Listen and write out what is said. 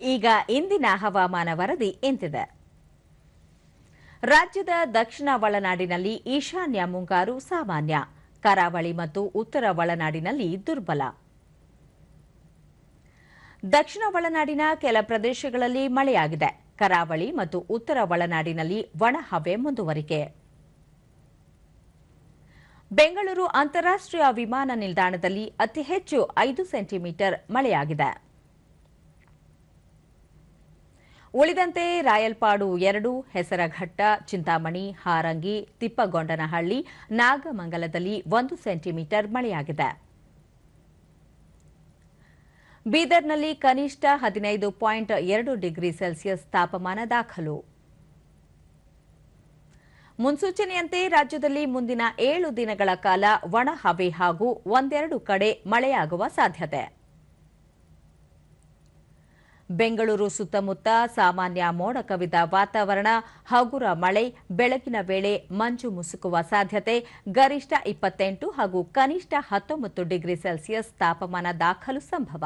ಈಗ ಇಂದಿನ ಹವಾಮಾನ ವರದಿ ಎಂತಿದೆ ರಾಜ್ಯದ ದಕ್ಷಿಣ ಒಳನಾಡಿನಲ್ಲಿ ಈಶಾನ್ಯ ಮುಂಗಾರು ಸಾಮಾನ್ಯ, ಕರಾವಳಿ ಮತ್ತು ಉತ್ತರ ಒಳನಾಡಿನಲ್ಲಿ ದುರ್ಬಲ. ದಕ್ಷಿಣ ಒಳನಾಡಿನ ಕೆಲ ಪ್ರದೇಶಗಳಲ್ಲಿ ಮಳೆಯಾಗಿದೆ, ಕರಾವಳಿ ಮತ್ತು ಉತ್ತರ ಒಳನಾಡಿನಲ್ಲಿ ಒಣಹವೆ ಮುಂದುವರಿಕೆ. ಬೆಂಗಳೂರು ಅಂತಾರಾಷ್ಟ್ರೀಯ ವಿಮಾನ ನಿಲ್ದಾಣದಲ್ಲಿ ಅತಿ ಹೆಚ್ಚು ಐದು ಸೆಂಟಿಮೀಟರ್ ಮಳೆಯಾಗಿದೆ. ಉಳಿದಂತೆ ರಾಯಲ್ಪಾಡು ಎರಡು, ಹೆಸರಘಟ್ಟ, ಚಿಂತಾಮಣಿ, ಹಾರಂಗಿ, ತಿಪ್ಪಗೊಂಡನಹಳ್ಳಿ, ನಾಗಮಂಗಲದಲ್ಲಿ ಒಂದು ಸೆಂಟಿಮೀಟರ್ ಮಳೆಯಾಗಿದೆ. ಬೀದರ್ನಲ್ಲಿ ಕನಿಷ್ಠ ಹದಿನೈದು ಪಾಯಿಂಟ್ ಎರಡು ಡಿಗ್ರಿ ಸೆಲ್ಸಿಯಸ್ ತಾಪಮಾನ ದಾಖಲು. ಮುನ್ಸೂಚನೆಯಂತೆ ರಾಜ್ಯದಲ್ಲಿ ಮುಂದಿನ ಏಳು ದಿನಗಳ ಕಾಲ ಒಣ ಹವೆ ಹಾಗೂ ಒಂದೆರಡು ಕಡೆ ಮಳೆಯಾಗುವ ಸಾಧ್ಯತೆ. ಬೆಂಗಳೂರು ಸುತ್ತಮುತ್ತ ಸಾಮಾನ್ಯ ಮೋಡ ಕವಿದ ವಾತಾವರಣ, ಹಗುರ ಮಳೆ, ಬೆಳಗಿನ ವೇಳೆ ಮಂಜು ಮುಸುಕುವ ಸಾಧ್ಯತೆ, ಗರಿಷ್ಠ ಇಪ್ಪತ್ತೆಂಟು ಹಾಗೂ ಕನಿಷ್ಠ ಹತ್ತೊಂಬತ್ತು ಡಿಗ್ರಿ ಸೆಲ್ಸಿಯಸ್ ತಾಪಮಾನ ದಾಖಲು ಸಂಭವ.